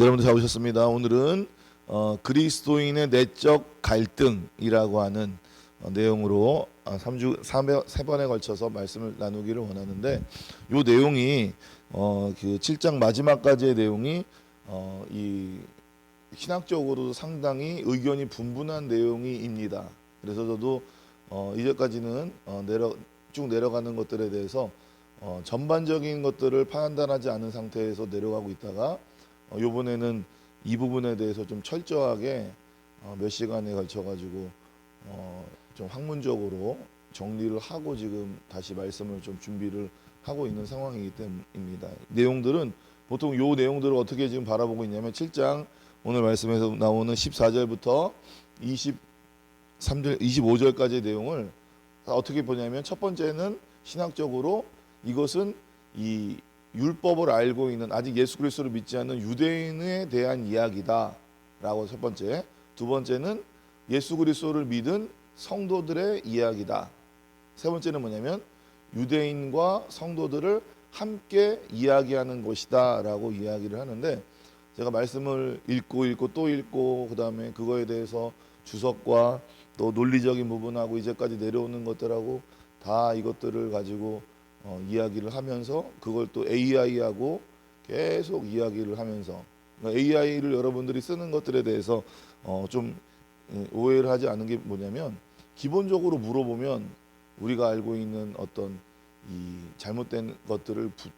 여러분들 잘 오셨습니다. 오늘은 어, 그리스도인의 내적 갈등이라고 하는 어, 내용으로 아, 3주 3회, 세 번에 걸쳐서 말씀을 나누기를 원하는데 요 내용이 어, 그 7장 마지막까지의 내용이 어, 이 신학적으로도 상당히 의견이 분분한 내용이입니다. 그래서 저도 어, 이제까지는 어, 내려 쭉 내려가는 것들에 대해서 어, 전반적인 것들을 판단하지 않은 상태에서 내려가고 있다가 어, 이번에는 이 부분에 대해서 좀 철저하게 어, 몇 시간에 걸쳐 가지고 어, 좀 학문적으로 정리를 하고 지금 다시 말씀을 좀 준비를 하고 있는 상황이기 때문입니다. 내용들은 보통 요 내용들을 어떻게 지금 바라보고 있냐면 7장 오늘 말씀에서 나오는 14절부터 23절 25절까지의 내용을 어떻게 보냐면 첫 번째는 신학적으로 이것은 이 율법을 알고 있는 아직 예수 그리스도를 믿지 않는 유대인에 대한 이야기다라고 첫 번째. 두 번째는 예수 그리스도를 믿은 성도들의 이야기다. 세 번째는 뭐냐면 유대인과 성도들을 함께 이야기하는 것이다라고 이야기를 하는데 제가 말씀을 읽고 읽고 또 읽고 그다음에 그거에 대해서 주석과 또 논리적인 부분하고 이제까지 내려오는 것들하고 다 이것들을 가지고 어, 이야기를 하면서 그걸 또 AI하고 계속 이야기를 하면서 AI를 여러분들이 쓰는 것들에 대해서 어, 좀 예, 오해를 하지 않은 게 뭐냐면 기본적으로 물어보면 우리가 알고 있는 어떤 이 잘못된 것들을 부,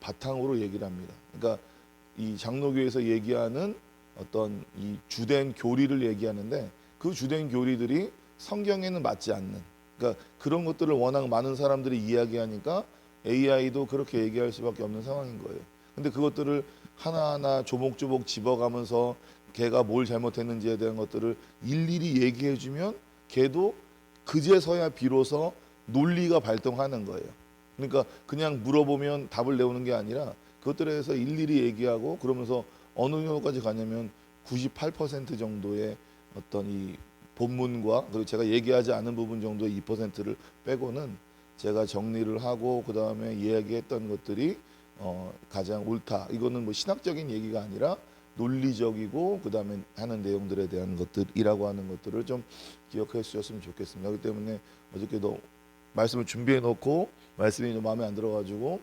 바탕으로 얘기를 합니다. 그러니까 이 장로교에서 얘기하는 어떤 이 주된 교리를 얘기하는데 그 주된 교리들이 성경에는 맞지 않는 그러니까 그런 것들을 워낙 많은 사람들이 이야기하니까 AI도 그렇게 얘기할 수밖에 없는 상황인 거예요. 근데 그것들을 하나하나 조목조목 집어가면서 걔가 뭘 잘못했는지에 대한 것들을 일일이 얘기해 주면 걔도 그제서야 비로소 논리가 발동하는 거예요. 그러니까 그냥 물어보면 답을 내오는 게 아니라 그것들에 대해서 일일이 얘기하고 그러면서 어느 정도까지 가냐면 98% 정도의 어떤 이 본문과 그리고 제가 얘기하지 않은 부분 정도의 2%를 빼고는 제가 정리를 하고 그 다음에 이야기했던 것들이 어, 가장 옳다. 이거는 뭐 신학적인 얘기가 아니라 논리적이고 그 다음에 하는 내용들에 대한 것들이라고 하는 것들을 좀 기억해 주셨으면 좋겠습니다. 그렇기 때문에 어저께도 말씀을 준비해 놓고 말씀이 좀 마음에 안 들어가지고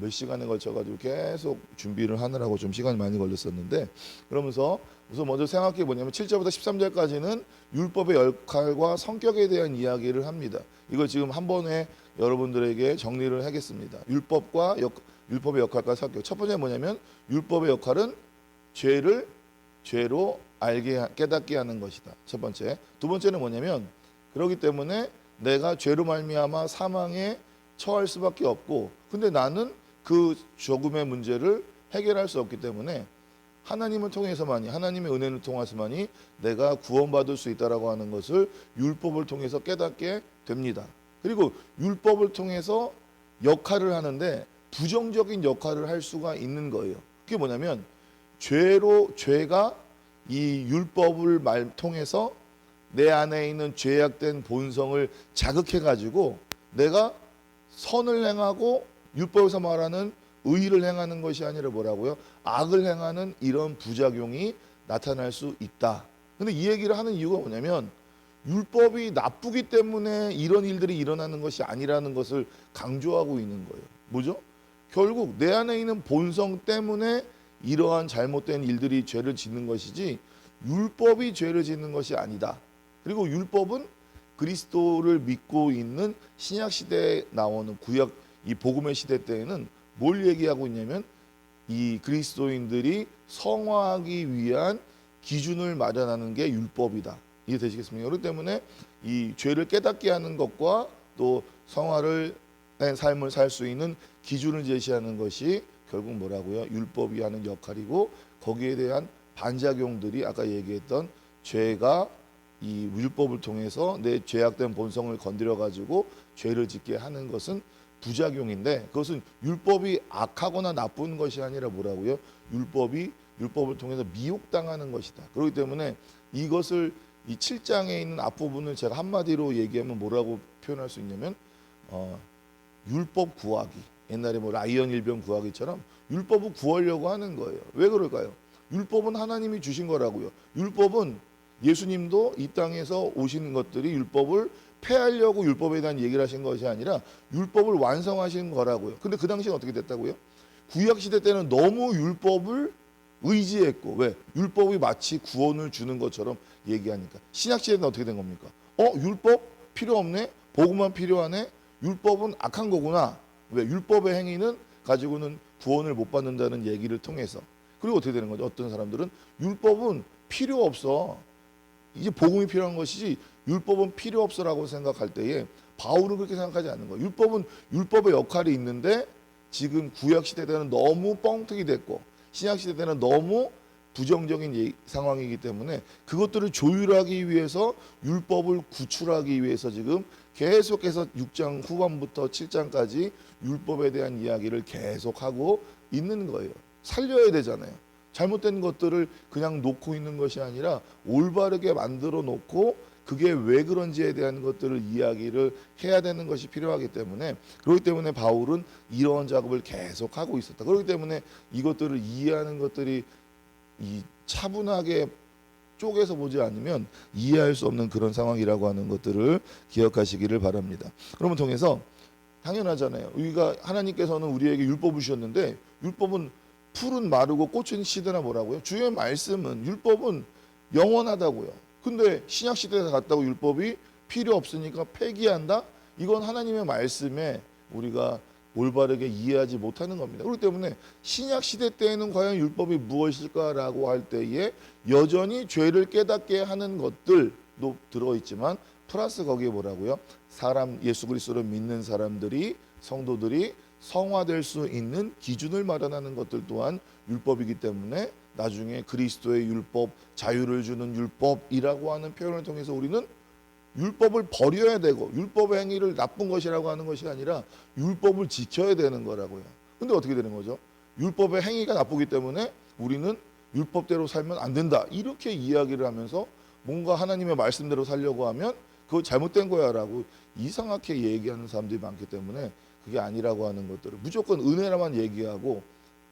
몇 시간에 걸쳐가지고 계속 준비를 하느라고 좀 시간이 많이 걸렸었는데 그러면서 우선 먼저 생각해 보냐면 7절부터 13절까지는 율법의 역할과 성격에 대한 이야기를 합니다. 이걸 지금 한 번에 여러분들에게 정리를 하겠습니다. 율법과 역, 율법의 역할과 성격. 첫 번째 뭐냐면 율법의 역할은 죄를 죄로 알게 깨닫게 하는 것이다. 첫 번째. 두 번째는 뭐냐면 그렇기 때문에 내가 죄로 말미암아 사망에 처할 수밖에 없고 근데 나는 그 조금의 문제를 해결할 수 없기 때문에 하나님을 통해서만이 하나님의 은혜를 통해서만이 내가 구원받을 수 있다라고 하는 것을 율법을 통해서 깨닫게 됩니다. 그리고 율법을 통해서 역할을 하는데 부정적인 역할을 할 수가 있는 거예요. 그게 뭐냐면 죄로 죄가 이 율법을 말 통해서 내 안에 있는 죄악된 본성을 자극해 가지고 내가 선을 행하고 율법에서 말하는 의를 행하는 것이 아니라 뭐라고요? 악을 행하는 이런 부작용이 나타날 수 있다. 근데 이 얘기를 하는 이유가 뭐냐면 율법이 나쁘기 때문에 이런 일들이 일어나는 것이 아니라는 것을 강조하고 있는 거예요. 뭐죠? 결국 내 안에 있는 본성 때문에 이러한 잘못된 일들이 죄를 짓는 것이지 율법이 죄를 짓는 것이 아니다. 그리고 율법은 그리스도를 믿고 있는 신약 시대에 나오는 구약 이 복음의 시대 때에는 뭘 얘기하고 있냐면 이 그리스도인들이 성화하기 위한 기준을 마련하는 게 율법이다. 이해 되시겠습니까? 그렇기 때문에 이 죄를 깨닫게 하는 것과 또 성화를 낸 삶을 살 수 있는 기준을 제시하는 것이 결국 뭐라고요? 율법이 하는 역할이고 거기에 대한 반작용들이 아까 얘기했던 죄가 이 율법을 통해서 내 죄악된 본성을 건드려 가지고 죄를 짓게 하는 것은 부작용인데 그것은 율법이 악하거나 나쁜 것이 아니라 뭐라고요? 율법이 율법을 통해서 미혹당하는 것이다. 그렇기 때문에 이것을 이 7장에 있는 앞부분을 제가 한마디로 얘기하면 뭐라고 표현할 수 있냐면 어, 율법 구하기. 옛날에 뭐 라이언 일병 구하기처럼 율법을 구하려고 하는 거예요. 왜 그럴까요? 율법은 하나님이 주신 거라고요. 율법은 예수님도 이 땅에서 오신 것들이 율법을 폐하려고 율법에 대한 얘기를 하신 것이 아니라 율법을 완성하신 거라고요. 근데 그 당시엔 어떻게 됐다고요? 구약 시대 때는 너무 율법을 의지했고 왜 율법이 마치 구원을 주는 것처럼 얘기하니까 신약 시대는 어떻게 된 겁니까? 어 율법 필요 없네 복음만 필요하네 율법은 악한 거구나 왜 율법의 행위는 가지고는 구원을 못 받는다는 얘기를 통해서 그리고 어떻게 되는 거죠? 어떤 사람들은 율법은 필요 없어 이제 복음이 필요한 것이지 율법은 필요 없어라고 생각할 때에 바울은 그렇게 생각하지 않는 거예요. 율법은 율법의 역할이 있는데 지금 구약 시대 때는 너무 뻥튀기 됐고 신약 시대 때는 너무 부정적인 예- 상황이기 때문에 그것들을 조율하기 위해서 율법을 구출하기 위해서 지금 계속해서 6장 후반부터 7장까지 율법에 대한 이야기를 계속하고 있는 거예요. 살려야 되잖아요. 잘못된 것들을 그냥 놓고 있는 것이 아니라 올바르게 만들어 놓고 그게 왜 그런지에 대한 것들을 이야기를 해야 되는 것이 필요하기 때문에 그렇기 때문에 바울은 이런 작업을 계속 하고 있었다. 그렇기 때문에 이것들을 이해하는 것들이 이 차분하게 쪼개서 보지 않으면 이해할 수 없는 그런 상황이라고 하는 것들을 기억하시기를 바랍니다. 그러면 통해서 당연하잖아요. 우리가 하나님께서는 우리에게 율법을 주셨는데 율법은 풀은 마르고 꽃은 시드나 뭐라고요? 주의 말씀은 율법은 영원하다고요. 근데 신약 시대에 갔다고 율법이 필요 없으니까 폐기한다? 이건 하나님의 말씀에 우리가 올바르게 이해하지 못하는 겁니다. 그렇기 때문에 신약 시대 때에는 과연 율법이 무엇일까라고 할 때에 여전히 죄를 깨닫게 하는 것들도 들어 있지만 플러스 거기에 뭐라고요? 사람 예수 그리스도를 믿는 사람들이 성도들이 성화될 수 있는 기준을 마련하는 것들 또한 율법이기 때문에 나중에 그리스도의 율법, 자유를 주는 율법이라고 하는 표현을 통해서 우리는 율법을 버려야 되고 율법의 행위를 나쁜 것이라고 하는 것이 아니라 율법을 지켜야 되는 거라고요. 근데 어떻게 되는 거죠? 율법의 행위가 나쁘기 때문에 우리는 율법대로 살면 안 된다. 이렇게 이야기를 하면서 뭔가 하나님의 말씀대로 살려고 하면 그거 잘못된 거야라고 이상하게 얘기하는 사람들이 많기 때문에 그게 아니라고 하는 것들을 무조건 은혜라만 얘기하고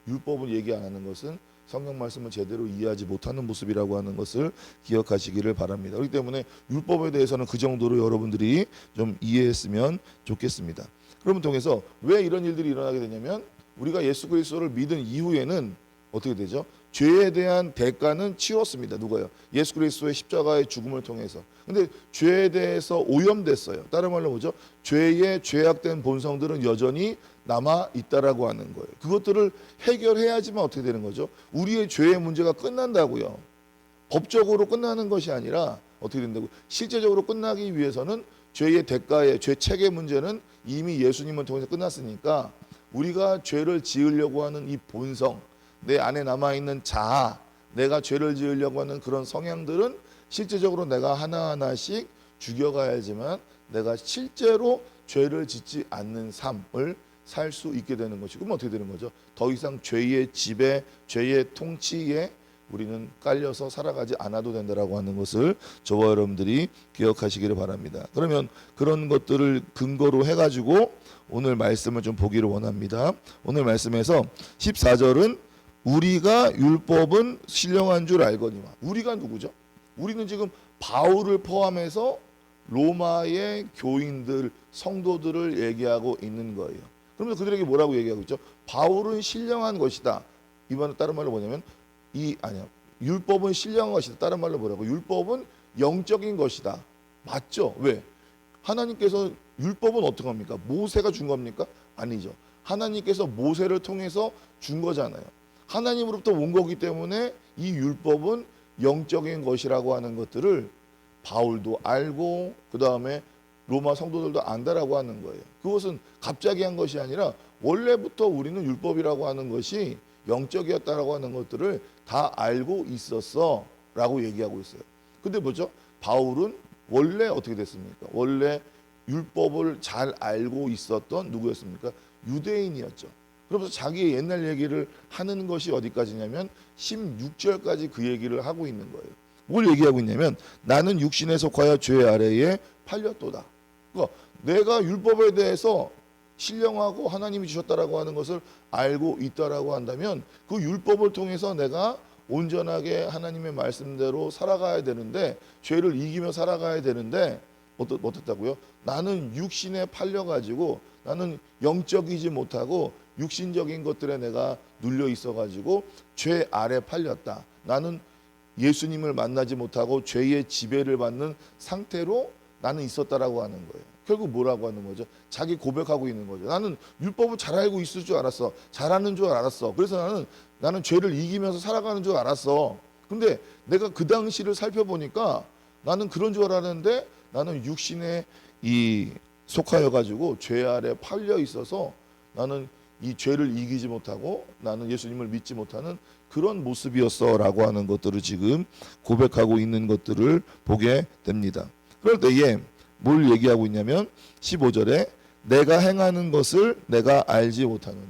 율법을 얘기 안 하는 것은 성경 말씀을 제대로 이해하지 못하는 모습이라고 하는 것을 기억하시기를 바랍니다. 그렇기 때문에 율법에 대해서는 그 정도로 여러분들이 좀 이해했으면 좋겠습니다. 그러면 통해서 왜 이런 일들이 일어나게 되냐면 우리가 예수 그리스도를 믿은 이후에는 어떻게 되죠? 죄에 대한 대가는 치렀습니다. 누가요? 예수 그리스도의 십자가의 죽음을 통해서. 근데 죄에 대해서 오염됐어요. 다른 말로 뭐죠? 죄의 죄악된 본성들은 여전히 남아 있다라고 하는 거예요. 그것들을 해결해야지만 어떻게 되는 거죠? 우리의 죄의 문제가 끝난다고요. 법적으로 끝나는 것이 아니라 어떻게 된다고? 실제적으로 끝나기 위해서는 죄의 대가의 죄 책의 문제는 이미 예수님을 통해서 끝났으니까 우리가 죄를 지으려고 하는 이 본성, 내 안에 남아 있는 자아, 내가 죄를 지으려고 하는 그런 성향들은 실제적으로 내가 하나하나씩 죽여가야지만 내가 실제로 죄를 짓지 않는 삶을 살 수 있게 되는 것이고 그럼 어떻게 되는 거죠? 더 이상 죄의 지배, 죄의 통치에 우리는 깔려서 살아가지 않아도 된다라고 하는 것을 저와 여러분들이 기억하시기를 바랍니다. 그러면 그런 것들을 근거로 해가지고 오늘 말씀을 좀 보기를 원합니다. 오늘 말씀에서 14절은 우리가 율법은 신령한 줄 알거니와 우리가 누구죠? 우리는 지금 바울을 포함해서 로마의 교인들, 성도들을 얘기하고 있는 거예요. 그러면서 그들에게 뭐라고 얘기하고 있죠? 바울은 신령한 것이다. 이번에 다른 말로 뭐냐면 이 아니야. 율법은 신령한 것이다. 다른 말로 뭐라고? 율법은 영적인 것이다. 맞죠? 왜? 하나님께서 율법은 어떻게 합니까? 모세가 준 겁니까? 아니죠. 하나님께서 모세를 통해서 준 거잖아요. 하나님으로부터 온 거기 때문에 이 율법은 영적인 것이라고 하는 것들을 바울도 알고 그 다음에 로마 성도들도 안다라고 하는 거예요. 그것은 갑자기 한 것이 아니라 원래부터 우리는 율법이라고 하는 것이 영적이었다라고 하는 것들을 다 알고 있었어라고 얘기하고 있어요. 근데 뭐죠? 바울은 원래 어떻게 됐습니까? 원래 율법을 잘 알고 있었던 누구였습니까? 유대인이었죠. 그러면서 자기의 옛날 얘기를 하는 것이 어디까지냐면 16절까지 그 얘기를 하고 있는 거예요. 뭘 얘기하고 있냐면 나는 육신에 속하여 죄 아래에 팔렸도다. 그러니까 내가 율법에 대해서 신령하고 하나님이 주셨다라고 하는 것을 알고 있다라고 한다면 그 율법을 통해서 내가 온전하게 하나님의 말씀대로 살아가야 되는데 죄를 이기며 살아가야 되는데 어떻, 어떻다고요? 나는 육신에 팔려 가지고 나는 영적이지 못하고 육신적인 것들에 내가 눌려 있어 가지고 죄 아래 팔렸다. 나는 예수님을 만나지 못하고 죄의 지배를 받는 상태로 나는 있었다라고 하는 거예요. 결국 뭐라고 하는 거죠? 자기 고백하고 있는 거죠. 나는 율법을 잘 알고 있을 줄 알았어. 잘하는 줄 알았어. 그래서 나는 나는 죄를 이기면서 살아가는 줄 알았어. 근데 내가 그 당시를 살펴보니까 나는 그런 줄 알았는데 나는 육신에 이 속하여 가지고 죄 아래 팔려 있어서 나는 이 죄를 이기지 못하고 나는 예수님을 믿지 못하는 그런 모습이었어라고 하는 것들을 지금 고백하고 있는 것들을 보게 됩니다. 그럴 때에 뭘 얘기하고 있냐면 15절에 내가 행하는 것을 내가 알지 못하노니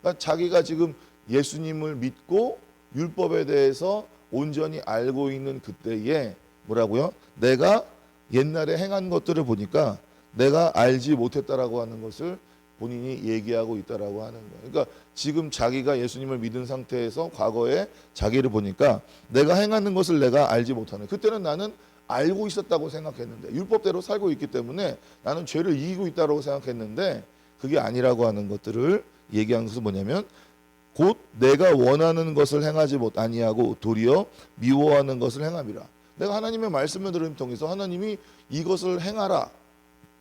그러니까 자기가 지금 예수님을 믿고 율법에 대해서 온전히 알고 있는 그때에 뭐라고요? 내가 옛날에 행한 것들을 보니까 내가 알지 못했다라고 하는 것을 본인이 얘기하고 있다라고 하는 거예요. 그러니까 지금 자기가 예수님을 믿은 상태에서 과거에 자기를 보니까 내가 행하는 것을 내가 알지 못하는. 그때는 나는 알고 있었다고 생각했는데 율법대로 살고 있기 때문에 나는 죄를 이기고 있다고 생각했는데 그게 아니라고 하는 것들을 얘기한 것은 뭐냐면 곧 내가 원하는 것을 행하지 못 아니하고 도리어 미워하는 것을 행함이라. 내가 하나님의 말씀을 들음 통해서 하나님이 이것을 행하라.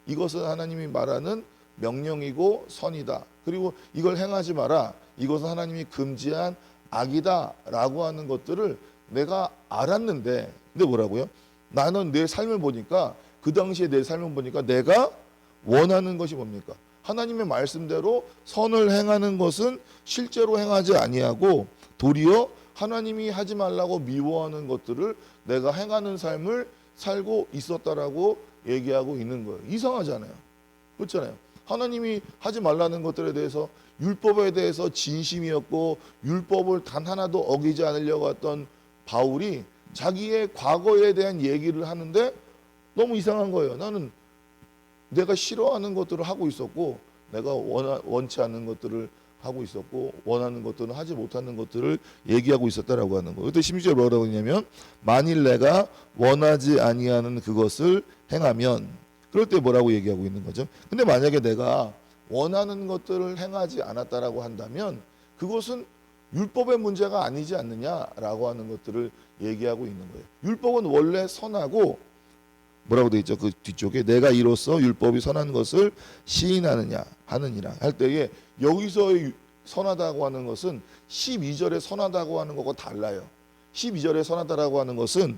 이것은 하나님이 말하는 명령이고 선이다. 그리고 이걸 행하지 마라. 이것은 하나님이 금지한 악이다라고 하는 것들을 내가 알았는데 근데 뭐라고요? 나는 내 삶을 보니까 그 당시에 내 삶을 보니까 내가 원하는 것이 뭡니까? 하나님의 말씀대로 선을 행하는 것은 실제로 행하지 아니하고 도리어 하나님이 하지 말라고 미워하는 것들을 내가 행하는 삶을 살고 있었다라고 얘기하고 있는 거예요. 이상하잖아요. 그렇잖아요. 하나님이 하지 말라는 것들에 대해서 율법에 대해서 진심이었고 율법을 단 하나도 어기지 않으려고 했던 바울이 자기의 과거에 대한 얘기를 하는데 너무 이상한 거예요. 나는 내가 싫어하는 것들을 하고 있었고 내가 원하, 원치 않는 것들을 하고 있었고 원하는 것들은 하지 못하는 것들을 얘기하고 있었다라고 하는 거예요. 그때 심지어 뭐라고 했냐면 만일 내가 원하지 아니하는 그것을 행하면 그럴 때 뭐라고 얘기하고 있는 거죠. 근데 만약에 내가 원하는 것들을 행하지 않았다라고 한다면 그것은 율법의 문제가 아니지 않느냐라고 하는 것들을 얘기하고 있는 거예요. 율법은 원래 선하고 뭐라고 돼 있죠? 그 뒤쪽에 내가 이로써 율법이 선한 것을 시인하느냐 하느니라 할 때에 여기서의 유- 선하다고 하는 것은 12절에 선하다고 하는 것과 달라요. 12절에 선하다라고 하는 것은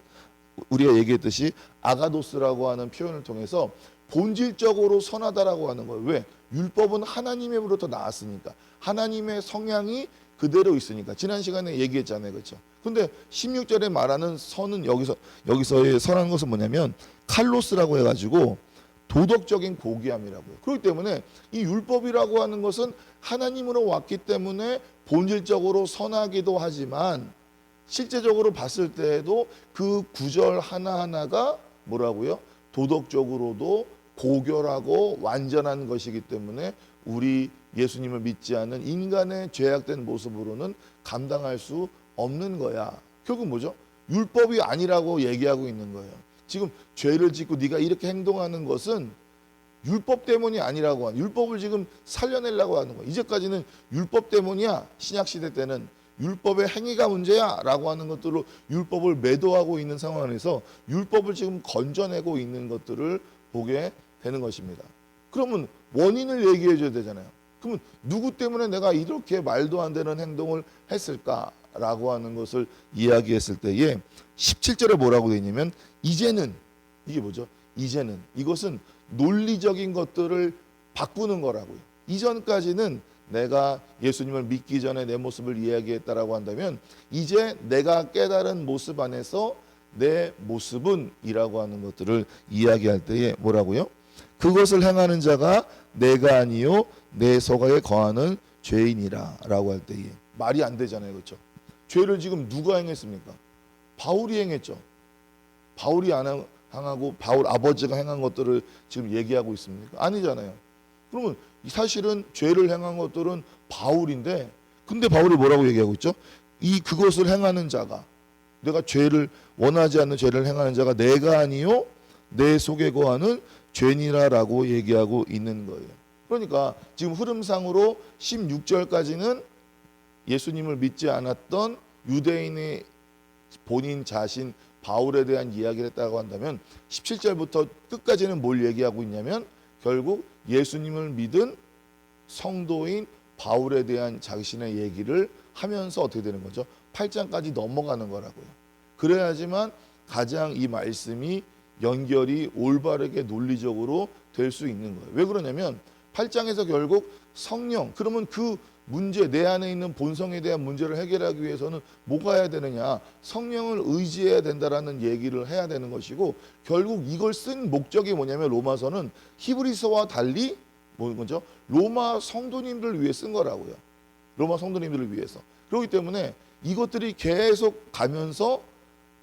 우리가 얘기했듯이 아가도스라고 하는 표현을 통해서 본질적으로 선하다라고 하는 거예요. 왜? 율법은 하나님으로부터 나왔으니까. 하나님의 성향이 그대로 있으니까. 지난 시간에 얘기했잖아요. 그렇죠? 근데 16절에 말하는 선은 여기서 여기서의 선한 것은 뭐냐면 칼로스라고 해 가지고 도덕적인 고귀함이라고요. 그렇기 때문에 이 율법이라고 하는 것은 하나님으로 왔기 때문에 본질적으로 선하기도 하지만 실제적으로 봤을 때에도 그 구절 하나하나가 뭐라고요? 도덕적으로도 고결하고 완전한 것이기 때문에 우리 예수님을 믿지 않는 인간의 죄악된 모습으로는 감당할 수 없는 거야. 결국 뭐죠? 율법이 아니라고 얘기하고 있는 거예요. 지금 죄를 짓고 네가 이렇게 행동하는 것은 율법 때문이 아니라고 하는 율법을 지금 살려내려고 하는 거야. 이제까지는 율법 때문이야. 신약 시대 때는 율법의 행위가 문제야라고 하는 것들로 율법을 매도하고 있는 상황에서 율법을 지금 건져내고 있는 것들을 보게 되는 것입니다. 그러면 원인을 얘기해 줘야 되잖아요. 그러면 누구 때문에 내가 이렇게 말도 안 되는 행동을 했을까라고 하는 것을 이야기했을 때에 17절에 뭐라고 되어 있냐면 이제는 이게 뭐죠? 이제는 이것은 논리적인 것들을 바꾸는 거라고요. 이전까지는 내가 예수님을 믿기 전에 내 모습을 이야기했다라고 한다면 이제 내가 깨달은 모습 안에서 내 모습은 이라고 하는 것들을 이야기할 때에 뭐라고요? 그것을 행하는 자가 내가 아니요 내 서가에 거하는 죄인이라라고 할 때에 말이 안 되잖아요. 그렇죠? 죄를 지금 누가 행했습니까? 바울이 행했죠. 바울이 안 행- 행하고 바울 아버지가 행한 것들을 지금 얘기하고 있습니까? 아니잖아요. 그러면 사실은 죄를 행한 것들은 바울인데 근데 바울이 뭐라고 얘기하고 있죠? 이 그것을 행하는 자가 내가 죄를 원하지 않는 죄를 행하는 자가 내가 아니요 내 속에 거하는 죄니라라고 얘기하고 있는 거예요. 그러니까 지금 흐름상으로 16절까지는 예수님을 믿지 않았던 유대인의 본인 자신 바울에 대한 이야기를 했다고 한다면 17절부터 끝까지는 뭘 얘기하고 있냐면 결국 예수님을 믿은 성도인 바울에 대한 자신의 얘기를 하면서 어떻게 되는 거죠? 8장까지 넘어가는 거라고요. 그래야지만 가장 이 말씀이 연결이 올바르게 논리적으로 될 수 있는 거예요. 왜 그러냐면 8장에서 결국 성령 그러면 그 문제 내 안에 있는 본성에 대한 문제를 해결하기 위해서는 뭐가 해야 되느냐? 성령을 의지해야 된다라는 얘기를 해야 되는 것이고 결국 이걸 쓴 목적이 뭐냐면 로마서는 히브리서와 달리 뭐거죠? 로마 성도님들을 위해 쓴 거라고요. 로마 성도님들을 위해서. 그렇기 때문에 이것들이 계속 가면서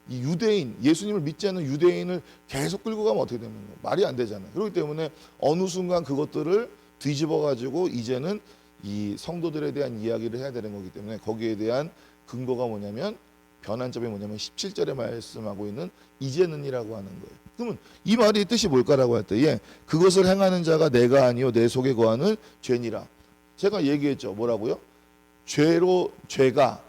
이 유대인 예수님을 믿지 않는 유대인을 계속 끌고 가면 어떻게 거예요? 말이 안 되잖아요. 그렇기 때문에 어느 순간 그것들을 뒤집어 가지고 이제는 이 성도들에 대한 이야기를 해야 되는 거기 때문에 거기에 대한 근거가 뭐냐면 변한 점이 뭐냐면 17절에 말씀하고 있는 이제는이라고 하는 거예요. 그러면 이 말의 뜻이 뭘까라고 할 때에 그것을 행하는 자가 내가 아니요 내 속에 거하는 죄니라. 제가 얘기했죠. 뭐라고요? 죄로 죄가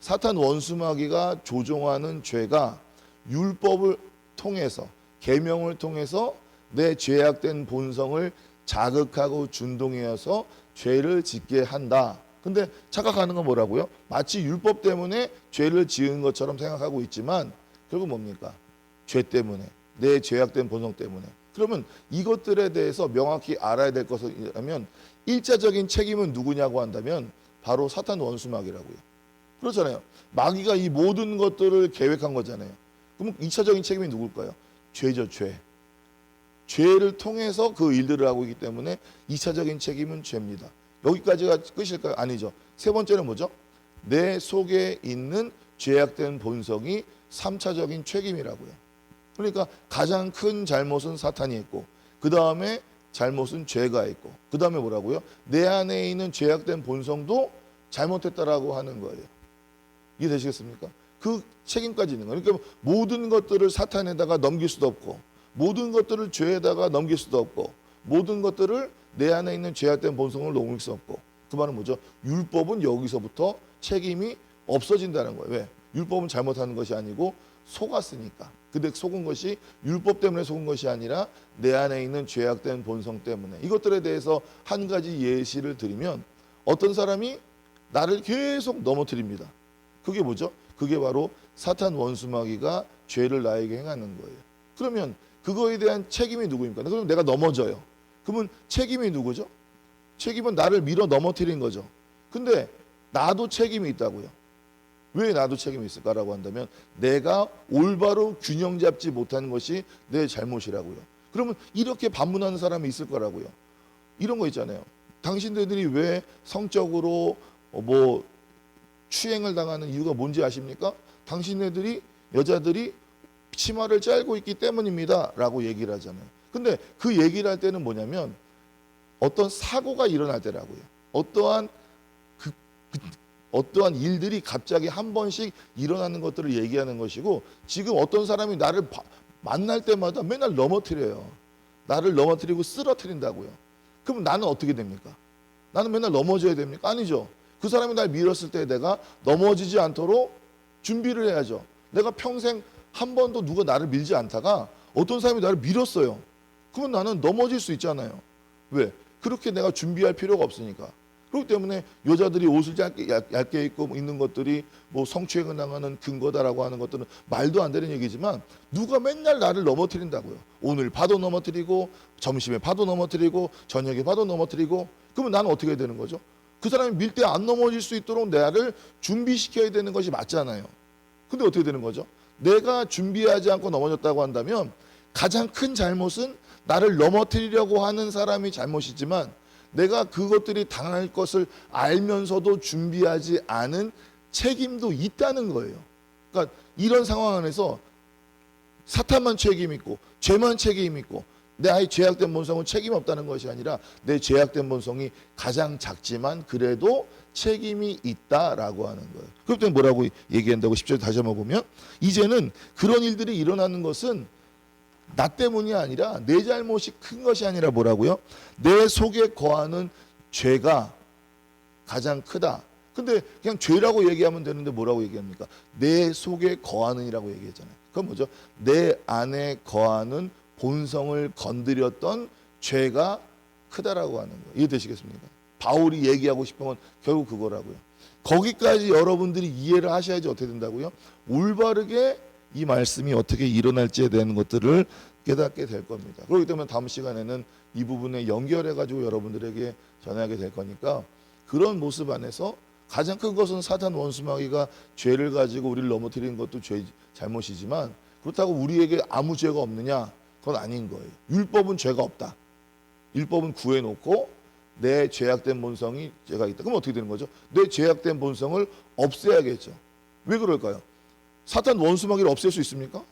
사탄 원수마귀가 조종하는 죄가 율법을 통해서 계명을 통해서 내 죄악된 본성을 자극하고 준동해서 죄를 짓게 한다. 근데 착각하는 건 뭐라고요? 마치 율법 때문에 죄를 지은 것처럼 생각하고 있지만 결국 뭡니까? 죄 때문에 내 죄악된 본성 때문에. 그러면 이것들에 대해서 명확히 알아야 될 것이라면 일차적인 책임은 누구냐고 한다면 바로 사탄 원수마귀라고요. 그렇잖아요. 마귀가 이 모든 것들을 계획한 거잖아요. 그럼 2차적인 책임이 누굴까요? 죄죠, 죄. 죄를 통해서 그 일들을 하고 있기 때문에 2차적인 책임은 죄입니다. 여기까지가 끝일까요? 아니죠. 세 번째는 뭐죠? 내 속에 있는 죄악된 본성이 3차적인 책임이라고요. 그러니까 가장 큰 잘못은 사탄이 했고 그 다음에 잘못은 죄가 했고 그 다음에 뭐라고요? 내 안에 있는 죄악된 본성도 잘못했다라고 하는 거예요. 이해되시겠습니까? 그 책임까지 있는 거예요. 그러니까 모든 것들을 사탄에다가 넘길 수도 없고 모든 것들을 죄에다가 넘길 수도 없고 모든 것들을 내 안에 있는 죄악된 본성을 넘길 수 없고 그 말은 뭐죠? 율법은 여기서부터 책임이 없어진다는 거예요. 왜? 율법은 잘못하는 것이 아니고 속았으니까. 근데 속은 것이 율법 때문에 속은 것이 아니라 내 안에 있는 죄악된 본성 때문에 이것들에 대해서 한 가지 예시를 드리면 어떤 사람이 나를 계속 넘어뜨립니다. 그게 뭐죠? 그게 바로 사탄 원수마귀가 죄를 나에게 행하는 거예요. 그러면 그거에 대한 책임이 누구입니까? 그럼 내가 넘어져요. 그러면 책임이 누구죠? 책임은 나를 밀어 넘어뜨린 거죠. 근데 나도 책임이 있다고요. 왜 나도 책임이 있을까라고 한다면 내가 올바로 균형 잡지 못한 것이 내 잘못이라고요. 그러면 이렇게 반문하는 사람이 있을 거라고요. 이런 거 있잖아요. 당신들이 왜 성적으로 어, 뭐 추행을 당하는 이유가 뭔지 아십니까? 당신네들이 여자들이 치마를 짧고 있기 때문입니다 라고 얘기를 하잖아요. 근데 그 얘기를 할 때는 뭐냐면 어떤 사고가 일어날 때라고요. 어떠한 그, 그 어떠한 일들이 갑자기 한 번씩 일어나는 것들을 얘기하는 것이고 지금 어떤 사람이 나를 바, 만날 때마다 맨날 넘어뜨려요. 나를 넘어뜨리고 쓰러뜨린다고요. 그럼 나는 어떻게 됩니까? 나는 맨날 넘어져야 됩니까? 아니죠. 그 사람이 날 밀었을 때 내가 넘어지지 않도록 준비를 해야죠. 내가 평생 한 번도 누가 나를 밀지 않다가 어떤 사람이 나를 밀었어요. 그러면 나는 넘어질 수 있잖아요. 왜? 그렇게 내가 준비할 필요가 없으니까. 그렇기 때문에 여자들이 옷을 얇게, 얇- 얇게 입고 있는 것들이 뭐 성추행을 당하는 근거다라고 하는 것들은 말도 안 되는 얘기지만 누가 맨날 나를 넘어뜨린다고요. 오늘 봐도 넘어뜨리고 점심에 봐도 넘어뜨리고 저녁에 봐도 넘어뜨리고 그러면 나는 어떻게 되는 거죠? 그 사람이 밀때안 넘어질 수 있도록 나를 준비시켜야 되는 것이 맞잖아요. 근데 어떻게 되는 거죠? 내가 준비하지 않고 넘어졌다고 한다면 가장 큰 잘못은 나를 넘어뜨리려고 하는 사람이 잘못이지만 내가 그것들이 당할 것을 알면서도 준비하지 않은 책임도 있다는 거예요. 그러니까 이런 상황 안에서 사탄만 책임 있고 죄만 책임 있고 내 아이 죄악된 본성은 책임 없다는 것이 아니라 내 죄악된 본성이 가장 작지만 그래도 책임이 있다라고 하는 거예요. 그때 뭐라고 얘기한다고 10절 다시 한번 보면 이제는 그런 일들이 일어나는 것은 나 때문이 아니라 내 잘못이 큰 것이 아니라 뭐라고요? 내 속에 거하는 죄가 가장 크다. 근데 그냥 죄라고 얘기하면 되는데 뭐라고 얘기합니까? 내 속에 거하는이라고 얘기했잖아요. 그건 뭐죠? 내 안에 거하는 본성을 건드렸던 죄가 크다라고 하는 거예요. 이해되시겠습니까? 바울이 얘기하고 싶으면 결국 그거라고요. 거기까지 여러분들이 이해를 하셔야지 어떻게 된다고요? 올바르게 이 말씀이 어떻게 일어날지에 대한 것들을 깨닫게 될 겁니다. 그렇기 때문에 다음 시간에는 이 부분에 연결해 가지고 여러분들에게 전하게 될 거니까 그런 모습 안에서 가장 큰 것은 사탄 원수마귀가 죄를 가지고 우리를 넘어뜨리는 것도 죄 잘못이지만 그렇다고 우리에게 아무 죄가 없느냐? 그건 아닌 거예요. 율법은 죄가 없다. 율법은 구해놓고 내 죄악된 본성이 죄가 있다. 그럼 어떻게 되는 거죠? 내 죄악된 본성을 없애야겠죠. 왜 그럴까요? 사탄 원수마귀를 없앨 수 있습니까?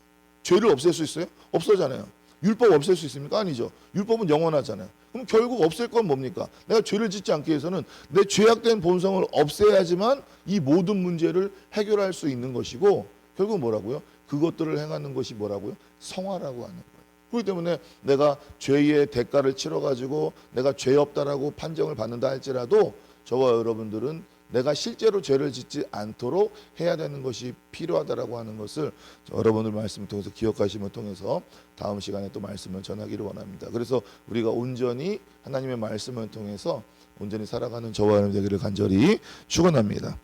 죄를 없앨 수 있어요? 없어잖아요. 율법 없앨 수 있습니까? 아니죠. 율법은 영원하잖아요. 그럼 결국 없앨 건 뭡니까? 내가 죄를 짓지 않기 위해서는 내 죄악된 본성을 없애야지만 이 모든 문제를 해결할 수 있는 것이고 결국 뭐라고요? 그것들을 행하는 것이 뭐라고요? 성화라고 하는. 그렇기 때문에 내가 죄의 대가를 치러 가지고 내가 죄 없다라고 판정을 받는다 할지라도 저와 여러분들은 내가 실제로 죄를 짓지 않도록 해야 되는 것이 필요하다라고 하는 것을 여러분들 말씀을 통해서 기억하심을 통해서 다음 시간에 또 말씀을 전하기를 원합니다. 그래서 우리가 온전히 하나님의 말씀을 통해서 온전히 살아가는 저와 여러분 되기를 간절히 축원합니다.